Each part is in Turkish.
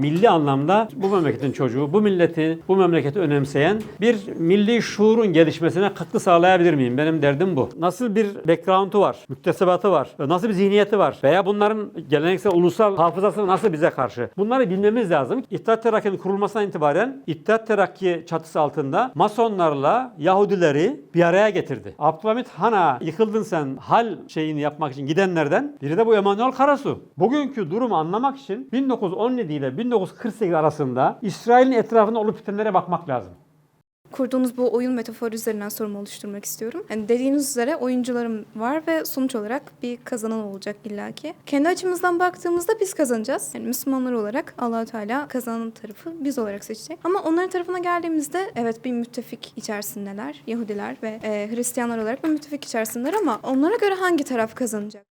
Milli anlamda bu memleketin çocuğu, bu milleti, bu memleketi önemseyen bir milli şuurun gelişmesine katkı sağlayabilir miyim? Benim derdim bu. Nasıl bir background'u var, müktesebatı var, nasıl bir zihniyeti var veya bunların geleneksel ulusal hafızası nasıl bize karşı? Bunları bilmemiz lazım. İttihat Terakki'nin kurulmasından itibaren İttihat Terakki çatısı altında Masonlarla Yahudileri bir araya getirdi. Abdülhamit Han'a yıkıldın sen hal şeyini yapmak için gidenlerden biri de bu Emanuel Karasu. Bugünkü durumu anlamak için 1917 ile 1948 arasında İsrail'in etrafında olup bitenlere bakmak lazım. Kurduğunuz bu oyun metaforu üzerinden sorumu oluşturmak istiyorum. Yani dediğiniz üzere oyuncularım var ve sonuç olarak bir kazanan olacak illaki. Kendi açımızdan baktığımızda biz kazanacağız. Yani Müslümanlar olarak Allahu Teala kazanan tarafı biz olarak seçecek. Ama onların tarafına geldiğimizde evet bir müttefik içerisindeler. Yahudiler ve e, Hristiyanlar olarak bir müttefik içerisindeler ama onlara göre hangi taraf kazanacak?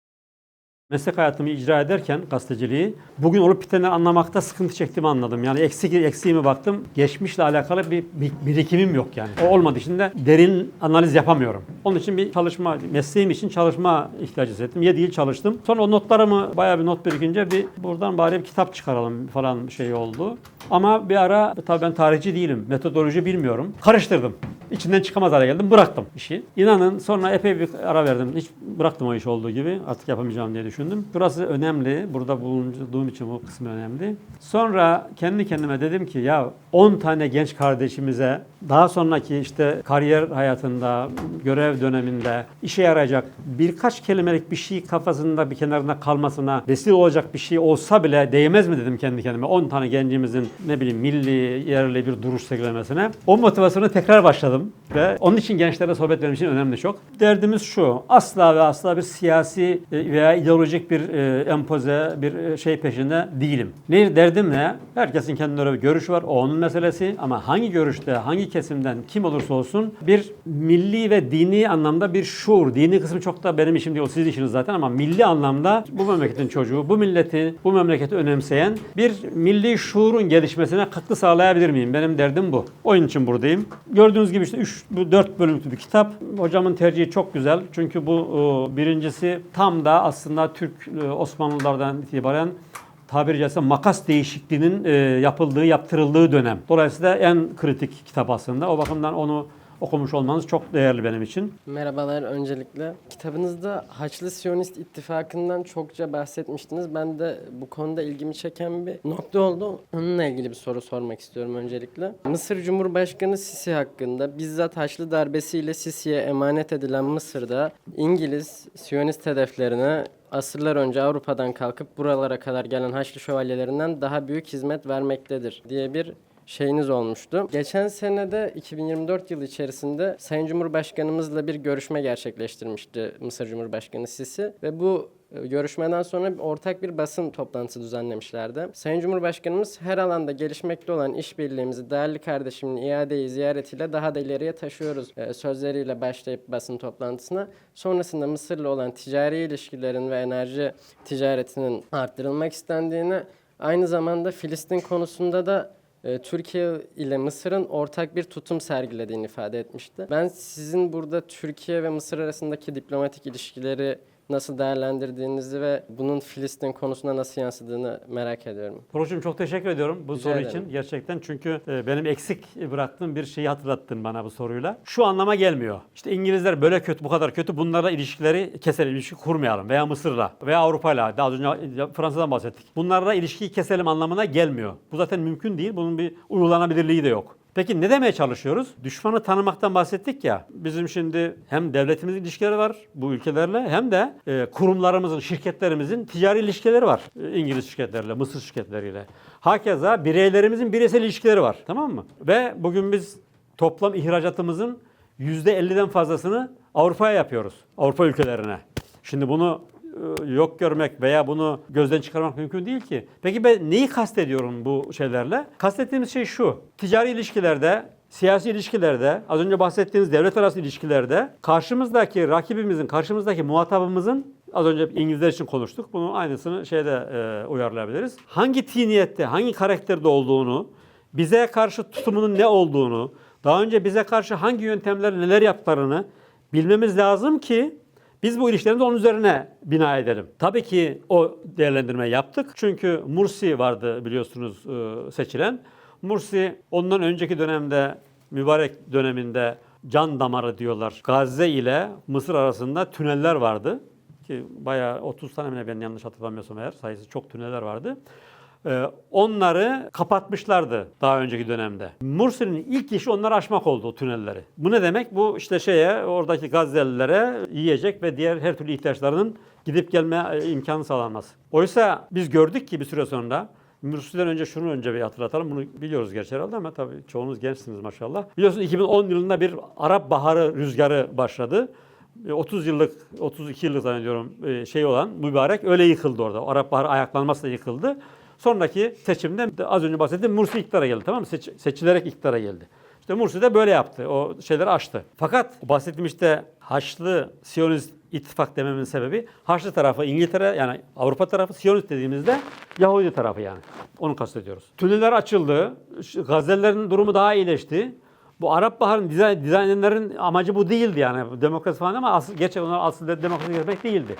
Meslek hayatımı icra ederken gazeteciliği bugün olup bitenleri anlamakta sıkıntı çektiğimi anladım. Yani eksik eksiğime baktım. Geçmişle alakalı bir, bir birikimim yok yani. O olmadığı için de derin analiz yapamıyorum. Onun için bir çalışma, mesleğim için çalışma ihtiyacı hissettim. 7 yıl çalıştım. Sonra o notlarımı bayağı bir not birikince bir buradan bari bir kitap çıkaralım falan şey oldu. Ama bir ara tabii ben tarihçi değilim. Metodoloji bilmiyorum. Karıştırdım. İçinden çıkamaz hale geldim. Bıraktım işi. İnanın sonra epey bir ara verdim. Hiç bıraktım o iş olduğu gibi. Artık yapamayacağım diye düşündüm. Burası önemli. Burada bulunduğum için bu kısmı önemli. Sonra kendi kendime dedim ki ya 10 tane genç kardeşimize daha sonraki işte kariyer hayatında, görev döneminde işe yarayacak birkaç kelimelik bir şey kafasında bir kenarında kalmasına vesile olacak bir şey olsa bile değmez mi dedim kendi kendime. 10 tane gencimizin ne bileyim milli, yerli bir duruş sergilemesine. O motivasyonu tekrar başladım ve onun için gençlere sohbet benim için önemli çok. Derdimiz şu, asla ve asla bir siyasi e, veya ideolojik bir e, empoze, bir e, şey peşinde değilim. Ne derdim ne? Herkesin kendine göre bir görüşü var, o onun meselesi ama hangi görüşte, hangi kesimden kim olursa olsun bir milli ve dini anlamda bir şuur, dini kısmı çok da benim işim değil, o sizin işiniz zaten ama milli anlamda bu memleketin çocuğu, bu milleti, bu memleketi önemseyen bir milli şuurun gelişmesine katkı sağlayabilir miyim? Benim derdim bu. Oyun için buradayım. Gördüğünüz gibi işte 3 bu 4 bölümlük bir kitap. Hocamın tercihi çok güzel. Çünkü bu e, birincisi tam da aslında Türk e, Osmanlılardan itibaren tabiri caizse makas değişikliğinin e, yapıldığı, yaptırıldığı dönem. Dolayısıyla en kritik kitap aslında. O bakımdan onu okumuş olmanız çok değerli benim için. Merhabalar öncelikle. Kitabınızda Haçlı Siyonist İttifakı'ndan çokça bahsetmiştiniz. Ben de bu konuda ilgimi çeken bir nokta oldu. Onunla ilgili bir soru sormak istiyorum öncelikle. Mısır Cumhurbaşkanı Sisi hakkında bizzat Haçlı darbesiyle Sisi'ye emanet edilen Mısır'da İngiliz Siyonist hedeflerine asırlar önce Avrupa'dan kalkıp buralara kadar gelen Haçlı şövalyelerinden daha büyük hizmet vermektedir diye bir şeyiniz olmuştu. Geçen senede 2024 yılı içerisinde Sayın Cumhurbaşkanımızla bir görüşme gerçekleştirmişti Mısır Cumhurbaşkanı Sisi ve bu e, görüşmeden sonra ortak bir basın toplantısı düzenlemişlerdi. Sayın Cumhurbaşkanımız her alanda gelişmekte olan işbirliğimizi değerli kardeşimin iadeyi ziyaretiyle daha da ileriye taşıyoruz e, sözleriyle başlayıp basın toplantısına. Sonrasında Mısır'la olan ticari ilişkilerin ve enerji ticaretinin arttırılmak istendiğini, aynı zamanda Filistin konusunda da Türkiye ile Mısır'ın ortak bir tutum sergilediğini ifade etmişti. Ben sizin burada Türkiye ve Mısır arasındaki diplomatik ilişkileri nasıl değerlendirdiğinizi ve bunun Filistin konusuna nasıl yansıdığını merak ediyorum. Proşum çok teşekkür ediyorum bu Rica soru ederim. için. Gerçekten çünkü e, benim eksik bıraktığım bir şeyi hatırlattın bana bu soruyla. Şu anlama gelmiyor. İşte İngilizler böyle kötü, bu kadar kötü. Bunlarla ilişkileri keselim, ilişki kurmayalım. Veya Mısır'la veya Avrupa'yla. Daha önce Fransa'dan bahsettik. Bunlarla ilişkiyi keselim anlamına gelmiyor. Bu zaten mümkün değil. Bunun bir uygulanabilirliği de yok. Peki ne demeye çalışıyoruz? Düşmanı tanımaktan bahsettik ya. Bizim şimdi hem devletimizin ilişkileri var bu ülkelerle hem de e, kurumlarımızın, şirketlerimizin ticari ilişkileri var. E, İngiliz şirketleriyle, Mısır şirketleriyle. Hakeza bireylerimizin bireysel ilişkileri var. Tamam mı? Ve bugün biz toplam ihracatımızın %50'den fazlasını Avrupa'ya yapıyoruz. Avrupa ülkelerine. Şimdi bunu yok görmek veya bunu gözden çıkarmak mümkün değil ki. Peki ben neyi kastediyorum bu şeylerle? Kastettiğimiz şey şu. Ticari ilişkilerde, siyasi ilişkilerde, az önce bahsettiğiniz devlet arası ilişkilerde karşımızdaki rakibimizin, karşımızdaki muhatabımızın az önce İngilizler için konuştuk. Bunun aynısını şeyde e, uyarlayabiliriz. Hangi tiniyette, hangi karakterde olduğunu, bize karşı tutumunun ne olduğunu, daha önce bize karşı hangi yöntemler neler yaptıklarını bilmemiz lazım ki Biz bu ilişkilerimizi onun üzerine bina edelim. Tabii ki o değerlendirme yaptık. Çünkü Mursi vardı biliyorsunuz e, seçilen. Mursi ondan önceki dönemde mübarek döneminde can damarı diyorlar. Gazze ile Mısır arasında tüneller vardı. Ki bayağı 30 tane mi ne ben yanlış hatırlamıyorsam eğer sayısı çok tüneller vardı. Ee, onları kapatmışlardı daha önceki dönemde. Mursi'nin ilk işi onları aşmak oldu o tünelleri. Bu ne demek? Bu işte şeye oradaki Gazze'lilere yiyecek ve diğer her türlü ihtiyaçlarının gidip gelme e, imkanı sağlanması. Oysa biz gördük ki bir süre sonra Mursi'den önce şunu önce bir hatırlatalım. Bunu biliyoruz gerçi herhalde ama tabii çoğunuz gençsiniz maşallah. Biliyorsunuz 2010 yılında bir Arap Baharı rüzgarı başladı. E, 30 yıllık, 32 yıllık zannediyorum e, şey olan mübarek öyle yıkıldı orada. Arap Baharı ayaklanmasıyla yıkıldı. Sonraki seçimde de az önce bahsettiğim Mursi iktidara geldi tamam mı? Seç- seçilerek iktidara geldi. İşte Mursi de böyle yaptı. O şeyleri aştı. Fakat bahsettiğim işte Haçlı Siyonist ittifak dememin sebebi Haçlı tarafı İngiltere yani Avrupa tarafı Siyonist dediğimizde Yahudi tarafı yani. Onu kastediyoruz. Tüneller açıldı. Şu Gazze'lilerin durumu daha iyileşti. Bu Arap Baharı'nın dizayn, dizaynların amacı bu değildi yani demokrasi falan ama asıl, gerçekten onlar aslında demokrasi getirmek değildi.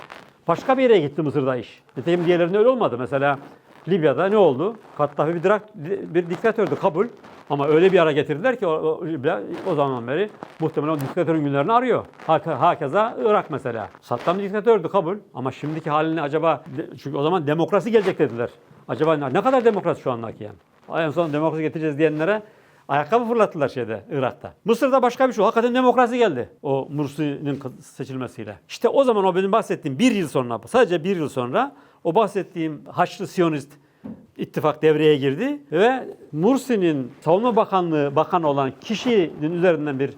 Başka bir yere gitti Mısır'da iş. Nitekim diğerlerinde öyle olmadı. Mesela Libya'da ne oldu? Kaddafi bir, dirak, bir diktatördü kabul. Ama öyle bir ara getirdiler ki o, o, Libya o zaman beri muhtemelen o diktatörün günlerini arıyor. Hak- Hakeza Irak mesela. Saddam diktatördü kabul. Ama şimdiki halini acaba çünkü o zaman demokrasi gelecek dediler. Acaba ne kadar demokrasi şu andaki yani? En son demokrasi getireceğiz diyenlere Ayakkabı fırlattılar şeyde Irak'ta. Mısır'da başka bir şey. Hakikaten demokrasi geldi o Mursi'nin seçilmesiyle. İşte o zaman o benim bahsettiğim bir yıl sonra sadece bir yıl sonra o bahsettiğim Haçlı Siyonist ittifak devreye girdi ve Mursi'nin savunma bakanlığı bakanı olan kişinin üzerinden bir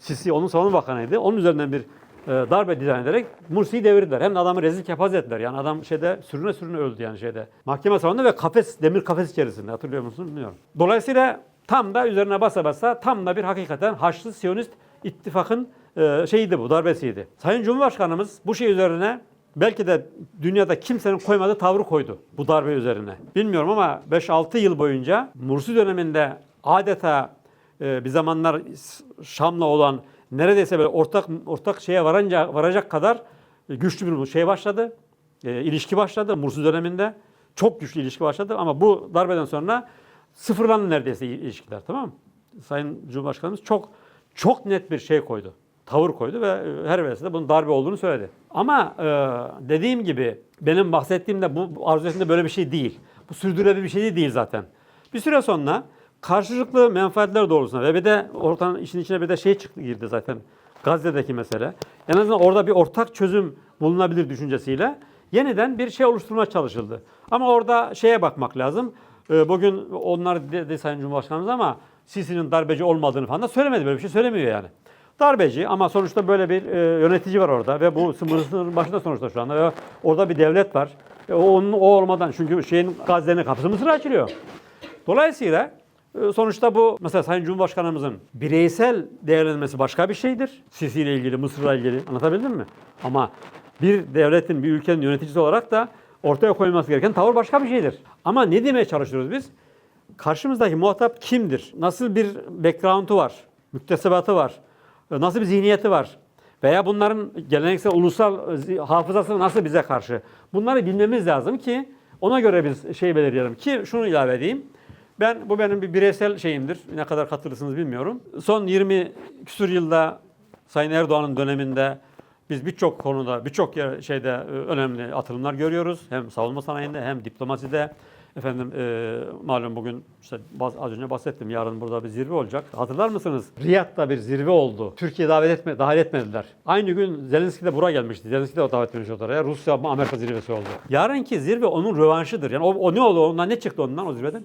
Sisi onun savunma bakanıydı. Onun üzerinden bir e, darbe dizayn ederek Mursi'yi devirdiler. Hem de adamı rezil kepaz ettiler. Yani adam şeyde sürüne sürüne öldü yani şeyde. Mahkeme salonunda ve kafes, demir kafes içerisinde. Hatırlıyor musunuz bilmiyorum. Dolayısıyla tam da üzerine basa basa tam da bir hakikaten Haçlı Siyonist ittifakın e, şeyiydi bu, darbesiydi. Sayın Cumhurbaşkanımız bu şey üzerine belki de dünyada kimsenin koymadığı tavrı koydu bu darbe üzerine. Bilmiyorum ama 5-6 yıl boyunca Mursi döneminde adeta e, bir zamanlar Şam'la olan neredeyse böyle ortak ortak şeye varınca varacak kadar güçlü bir şey başladı. E, ilişki başladı Mursi döneminde. Çok güçlü ilişki başladı ama bu darbeden sonra sıfırlandı neredeyse ilişkiler tamam mı? Sayın Cumhurbaşkanımız çok çok net bir şey koydu. Tavır koydu ve e, her vesile bunun darbe olduğunu söyledi. Ama e, dediğim gibi benim bahsettiğimde bu bu arzu ettiğimde böyle bir şey değil. Bu sürdürülebilir bir şey değil zaten. Bir süre sonra karşılıklı menfaatler doğrultusunda ve bir de ortanın işin içine bir de şey çıktı girdi zaten Gazze'deki mesele. En azından orada bir ortak çözüm bulunabilir düşüncesiyle yeniden bir şey oluşturmaya çalışıldı. Ama orada şeye bakmak lazım. Ee, Bugün onlar dedi Sayın Cumhurbaşkanımız ama Sisi'nin darbeci olmadığını falan da söylemedi. Böyle bir şey söylemiyor yani. Darbeci ama sonuçta böyle bir e, yönetici var orada ve bu sınırın başında sonuçta şu anda ve orada bir devlet var. E, onun, o olmadan çünkü şeyin Gazze'nin kapısı Mısır'a açılıyor. Dolayısıyla e, sonuçta bu mesela Sayın Cumhurbaşkanımızın bireysel değerlendirmesi başka bir şeydir. Sisi ile ilgili, Mısır'la ilgili anlatabildim mi? Ama bir devletin, bir ülkenin yöneticisi olarak da ortaya koyulması gereken tavır başka bir şeydir. Ama ne demeye çalışıyoruz biz? Karşımızdaki muhatap kimdir? Nasıl bir background'u var? Müktesebatı var? E, Nasıl bir zihniyeti var? Veya bunların geleneksel ulusal zi- hafızası nasıl bize karşı? Bunları bilmemiz lazım ki ona göre biz şey belirleyelim. Ki şunu ilave edeyim. Ben bu benim bir bireysel şeyimdir. Ne kadar katılırsınız bilmiyorum. Son 20 küsur yılda Sayın Erdoğan'ın döneminde biz birçok konuda, birçok şeyde e, önemli atılımlar görüyoruz. Hem savunma sanayinde hem diplomaside. Efendim e, malum bugün işte az önce bahsettim. Yarın burada bir zirve olacak. Hatırlar mısınız? Riyad'da bir zirve oldu. Türkiye davet etme, dahil etmediler. Aynı gün Zelenski de buraya gelmişti. Zelenski de davet etmiş oraya. Rusya Amerika zirvesi oldu. Yarınki zirve onun rövanşıdır. Yani o, o ne oldu? Ondan ne çıktı ondan o zirveden?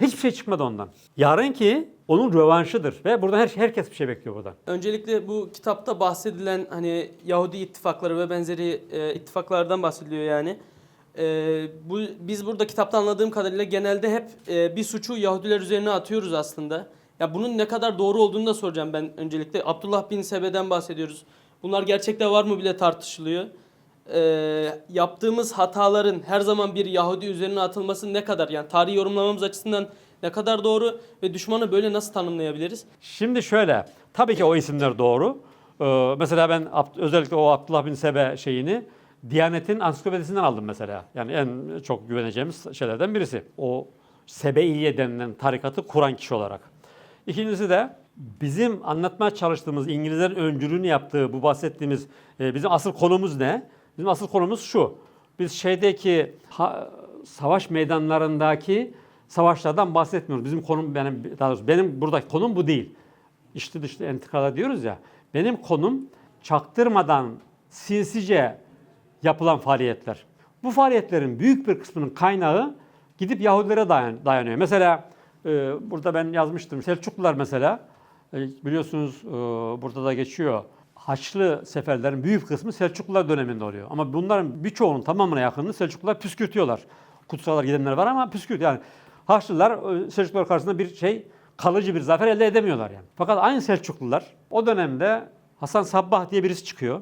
Hiçbir şey çıkmadı ondan. Yarınki onun rövanşıdır ve buradan her, herkes bir şey bekliyor buradan. Öncelikle bu kitapta bahsedilen hani Yahudi ittifakları ve benzeri e, ittifaklardan bahsediliyor yani. E, bu biz burada kitapta anladığım kadarıyla genelde hep e, bir suçu Yahudiler üzerine atıyoruz aslında. Ya bunun ne kadar doğru olduğunu da soracağım ben öncelikle. Abdullah bin Sebe'den bahsediyoruz. Bunlar gerçekte var mı bile tartışılıyor. E, yaptığımız hataların her zaman bir Yahudi üzerine atılması ne kadar yani tarihi yorumlamamız açısından ne kadar doğru ve düşmanı böyle nasıl tanımlayabiliriz? Şimdi şöyle, tabii ki o isimler doğru. Ee, mesela ben özellikle o Abdullah bin Sebe şeyini Diyanet'in ansiklopedisinden aldım mesela. Yani en çok güveneceğimiz şeylerden birisi. O Sebeiye denilen tarikatı kuran kişi olarak. İkincisi de bizim anlatmaya çalıştığımız İngilizlerin öncülüğünü yaptığı bu bahsettiğimiz e, bizim asıl konumuz ne? Bizim asıl konumuz şu. Biz şeydeki ha- savaş meydanlarındaki savaşlardan bahsetmiyoruz. Bizim konum benim daha doğrusu benim buradaki konum bu değil. İçli dışlı entrikada diyoruz ya. Benim konum çaktırmadan sinsice yapılan faaliyetler. Bu faaliyetlerin büyük bir kısmının kaynağı gidip Yahudilere dayan, dayanıyor. Mesela e, burada ben yazmıştım. Selçuklular mesela e, biliyorsunuz e, burada da geçiyor. Haçlı seferlerin büyük kısmı Selçuklular döneminde oluyor. Ama bunların birçoğunun tamamına yakınını Selçuklular püskürtüyorlar. Kutsallar gidenler var ama püskürt yani Haçlılar Selçuklular karşısında bir şey kalıcı bir zafer elde edemiyorlar yani. Fakat aynı Selçuklular o dönemde Hasan Sabbah diye birisi çıkıyor.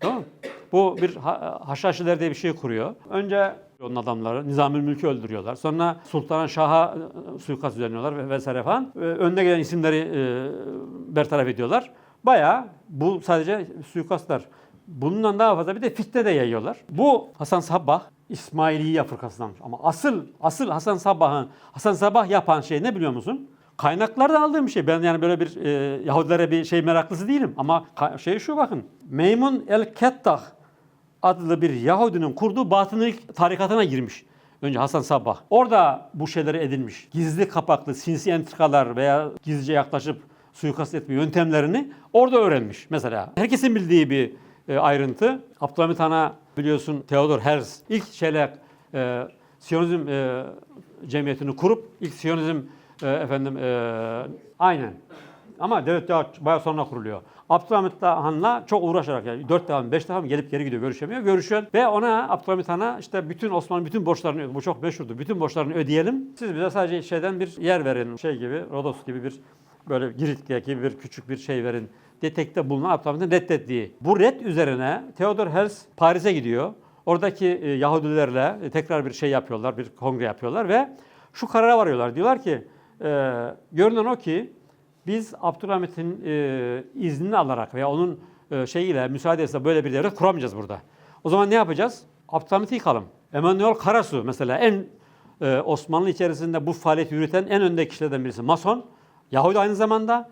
Tamam mı? Bu bir ha- Haşhaşiler diye bir şey kuruyor. Önce onun adamları Nizamül Mülk'ü öldürüyorlar. Sonra Sultan Şah'a e, suikast düzenliyorlar ve vesaire falan. Önde gelen isimleri e, bertaraf ediyorlar. Bayağı bu sadece suikastlar. Bundan daha fazla bir de fitne de yayıyorlar. Bu Hasan Sabbah İsmailiye fırkasındanmış. Ama asıl asıl Hasan Sabbah'ın Hasan Sabbah yapan şey ne biliyor musun? Kaynaklardan aldığım şey. Ben yani böyle bir e, Yahudilere bir şey meraklısı değilim. Ama ka- şey şu bakın. Meymun el-Kettah adlı bir Yahudinin kurduğu batınilik tarikatına girmiş. Önce Hasan Sabbah. Orada bu şeyleri edinmiş. Gizli kapaklı, sinsi entrikalar veya gizlice yaklaşıp suikast etme yöntemlerini orada öğrenmiş mesela. Herkesin bildiği bir e, ayrıntı. Abdülhamit Han'a biliyorsun Theodor Herz ilk şeyle e, Siyonizm e, cemiyetini kurup ilk Siyonizm e, efendim e, aynen ama devlet daha bayağı sonra kuruluyor. Abdülhamit Han'la çok uğraşarak yani 4 defa 5 defa mı gelip geri gidiyor görüşemiyor. Görüşüyor ve ona Abdülhamit Han'a işte bütün Osmanlı bütün borçlarını bu çok meşhurdur. Bütün borçlarını ödeyelim. Siz bize sadece şeyden bir yer verin. Şey gibi Rodos gibi bir böyle Giritliye gibi bir küçük bir şey verin. diye tekte bulunan Abdülhamit'in reddettiği. Bu red üzerine Theodor Herzl Paris'e gidiyor. Oradaki e, Yahudilerle e, tekrar bir şey yapıyorlar, bir kongre yapıyorlar ve şu karara varıyorlar. Diyorlar ki e, görünen o ki biz Abdülhamit'in e, iznini alarak veya onun e, şeyiyle müsaadesiyle böyle bir devlet kuramayacağız burada. O zaman ne yapacağız? Abdülhamit'i yıkalım. Emanuel Karasu mesela en e, Osmanlı içerisinde bu faaliyeti yürüten en önde kişilerden birisi. Mason, Yahudi aynı zamanda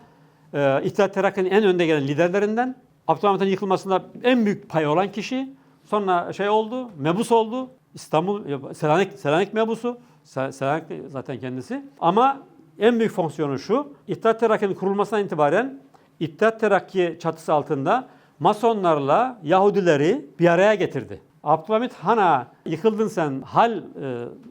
e, İttihat Terakki'nin en önde gelen liderlerinden. Abdülhamit'in yıkılmasında en büyük pay olan kişi. Sonra şey oldu, mebus oldu. İstanbul, Selanik, Selanik mebusu. Se- Selanik zaten kendisi. Ama en büyük fonksiyonu şu. İttihat Terakki'nin kurulmasından itibaren İttihat Terakki çatısı altında Masonlarla Yahudileri bir araya getirdi. Abdülhamit Han'a yıkıldın sen hal e,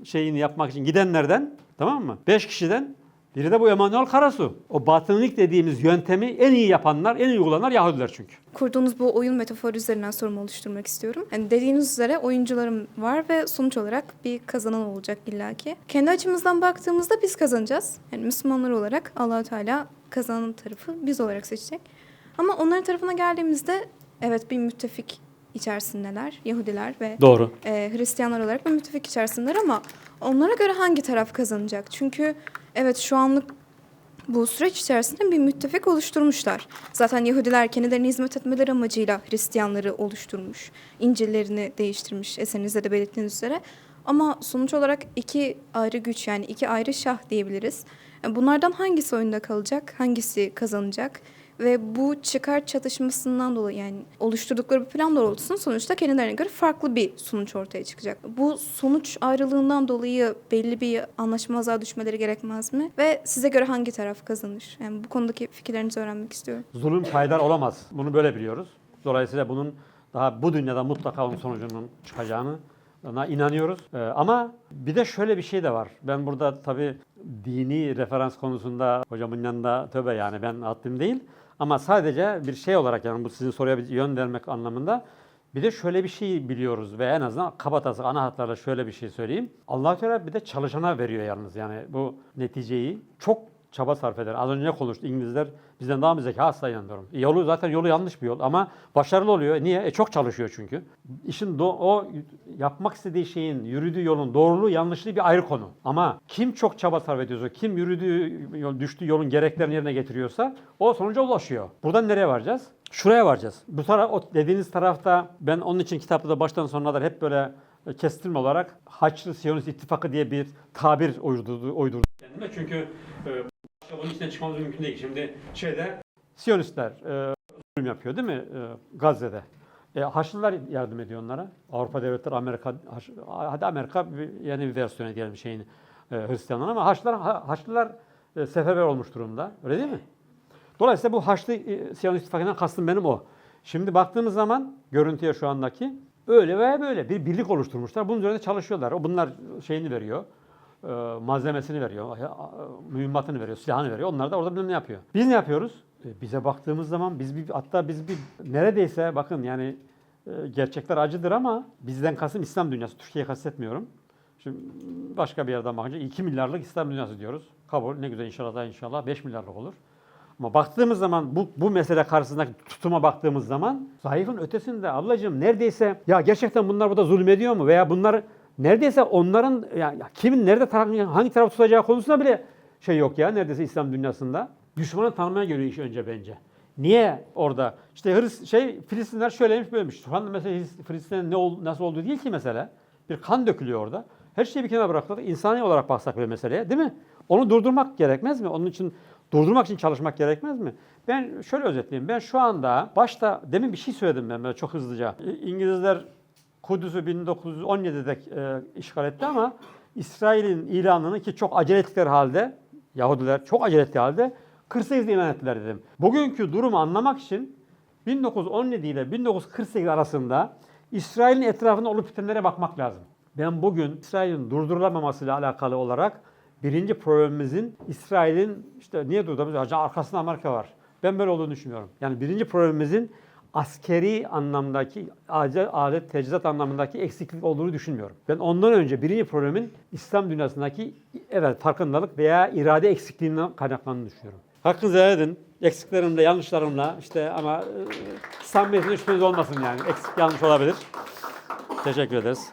şeyini yapmak için gidenlerden tamam mı? Beş kişiden biri de bu Emanuel Karasu. O batınlık dediğimiz yöntemi en iyi yapanlar, en iyi uygulananlar Yahudiler çünkü. Kurduğunuz bu oyun metaforu üzerinden sorumu oluşturmak istiyorum. Yani dediğiniz üzere oyuncularım var ve sonuç olarak bir kazanan olacak illaki. Kendi açımızdan baktığımızda biz kazanacağız. Yani Müslümanlar olarak allah Teala kazanan tarafı biz olarak seçecek. Ama onların tarafına geldiğimizde evet bir müttefik içerisindeler. Yahudiler ve Doğru. e, Hristiyanlar olarak bir müttefik içerisindeler ama onlara göre hangi taraf kazanacak? Çünkü evet şu anlık bu süreç içerisinde bir müttefik oluşturmuşlar. Zaten Yahudiler kendilerine hizmet etmeleri amacıyla Hristiyanları oluşturmuş. İncil'lerini değiştirmiş eserinizde de belirttiğiniz üzere. Ama sonuç olarak iki ayrı güç yani iki ayrı şah diyebiliriz. E, Bunlardan hangisi oyunda kalacak, hangisi kazanacak? Ve bu çıkar çatışmasından dolayı yani oluşturdukları bir plan doğrultusunda sonuçta kendilerine göre farklı bir sonuç ortaya çıkacak. Bu sonuç ayrılığından dolayı belli bir anlaşmazlığa düşmeleri gerekmez mi? Ve size göre hangi taraf kazanır? Yani bu konudaki fikirlerinizi öğrenmek istiyorum. Zulüm paydar olamaz. Bunu böyle biliyoruz. Dolayısıyla bunun daha bu dünyada mutlaka onun sonucunun çıkacağını ona inanıyoruz. Ee, ama bir de şöyle bir şey de var. Ben burada tabii dini referans konusunda hocamın yanında tövbe yani ben haddim değil. Ama sadece bir şey olarak yani bu sizin soruya bir yön vermek anlamında bir de şöyle bir şey biliyoruz ve en azından kabatası ana hatlarla şöyle bir şey söyleyeyim. allah Teala bir de çalışana veriyor yalnız yani bu neticeyi çok çaba sarf eder. Az önce konuştuk İngilizler bizden daha mı zeki asla inanıyorum. Yolu zaten yolu yanlış bir yol ama başarılı oluyor. Niye? E çok çalışıyor çünkü. İşin do- o yapmak istediği şeyin yürüdüğü yolun doğruluğu yanlışlığı bir ayrı konu. Ama kim çok çaba sarf ediyorsa, kim yürüdüğü yol, düştüğü yolun gereklerini yerine getiriyorsa o sonuca ulaşıyor. Buradan nereye varacağız? Şuraya varacağız. Bu taraf, o dediğiniz tarafta ben onun için kitapta da baştan sonuna kadar hep böyle e, kestirme olarak Haçlı Siyonist İttifakı diye bir tabir uydurdu, uydurdu. Çünkü e, bunun içinden çıkmamız mümkün değil. Şimdi şeyde Siyonistler e, zulüm yapıyor değil mi e, Gazze'de? E, Haçlılar yardım ediyor onlara. Avrupa devletleri, Amerika, Haç- hadi Amerika bir, yeni bir versiyonu diyelim şeyin e, Hristiyanların ama Haçlılar, Ha- Haçlılar e, seferber olmuş durumda. Öyle değil mi? Dolayısıyla bu Haçlı e, Siyonist İttifakı'ndan kastım benim o. Şimdi baktığımız zaman görüntüye şu andaki öyle veya böyle bir birlik oluşturmuşlar. Bunun üzerinde çalışıyorlar. O bunlar şeyini veriyor. e, malzemesini veriyor, mühimmatını veriyor, silahını veriyor. Onlar da orada bilmem ne yapıyor. Biz ne yapıyoruz? E, bize baktığımız zaman biz bir hatta biz bir neredeyse bakın yani e, gerçekler acıdır ama bizden kasım İslam dünyası. Türkiye'yi kastetmiyorum. Şimdi başka bir yerden bakınca 2 milyarlık İslam dünyası diyoruz. Kabul ne güzel inşallah da inşallah 5 milyarlık olur. Ama baktığımız zaman bu, bu mesele karşısındaki tutuma baktığımız zaman zayıfın ötesinde ablacığım neredeyse ya gerçekten bunlar burada zulmediyor mu veya bunlar neredeyse onların ya, ya kimin nerede hangi taraf tutacağı konusunda bile şey yok ya neredeyse İslam dünyasında. Düşmanı tanımaya geliyor iş önce bence. Niye orada? İşte Hırs şey Filistinler şöyleymiş böylemiş. Şu anda mesela Filistin'in ne ol, nasıl olduğu değil ki mesele. Bir kan dökülüyor orada. Her şeyi bir kenara bıraktık. İnsani olarak baksak bir meseleye değil mi? Onu durdurmak gerekmez mi? Onun için durdurmak için çalışmak gerekmez mi? Ben şöyle özetleyeyim. Ben şu anda başta demin bir şey söyledim ben böyle çok hızlıca. İngilizler Kudüs'ü 1917'de e, işgal etti ama İsrail'in ilanını ki çok acele ettikleri halde Yahudiler çok acele ettiği halde 48'de ilan ettiler dedim. Bugünkü durumu anlamak için 1917 ile 1948 arasında İsrail'in etrafında olup bitenlere bakmak lazım. Ben bugün İsrail'in durdurulamamasıyla alakalı olarak birinci problemimizin İsrail'in işte niye durduramıyoruz? Acaba arkasında Amerika var. Ben böyle olduğunu düşünüyorum. Yani birinci problemimizin askeri anlamdaki, adet tecizat anlamındaki eksiklik olduğunu düşünmüyorum. Ben ondan önce birinci problemin İslam dünyasındaki evet farkındalık veya irade eksikliğinden kaynaklandığını düşünüyorum. Hakkınızı helal edin. Eksiklerimle, yanlışlarımla işte ama e, samimiyetin şüpheniz olmasın yani. Eksik yanlış olabilir. Teşekkür ederiz.